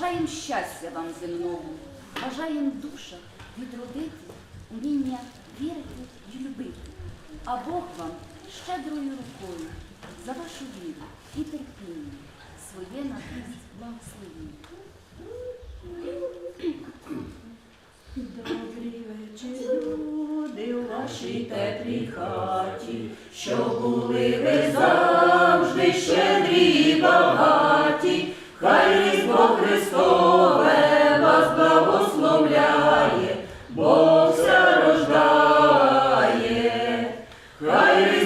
бажаєм щастя вам земному, бажаєм душа відродити уміння вірити й любити, а Бог вам щедрою рукою за вашу віру і терпіння своє надасть благословіння. Добрий вечір, люди у вашій теплій хаті, що були ви завжди щедрі і багаті, хай Різдво Христове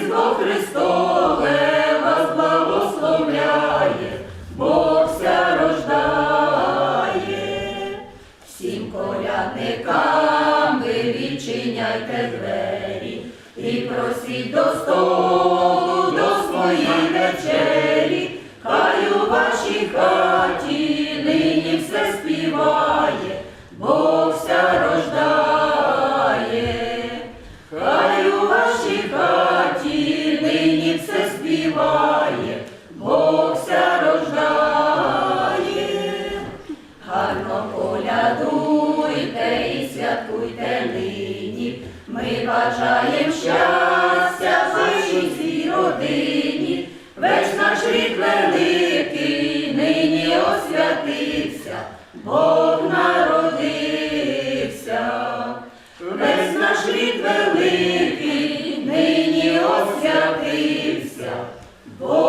Різдво Христове вас благословляє, Бог ся рождає. Всім колядникам ви відчиняйте двері і просіть до столу до своїй вечері, хай у вашій хаті нині все співає, бажаєм щастя вашій цій родині, весь наш рік великий, нині освятився, Бог народився, весь наш рід великий, нині освятився. Бог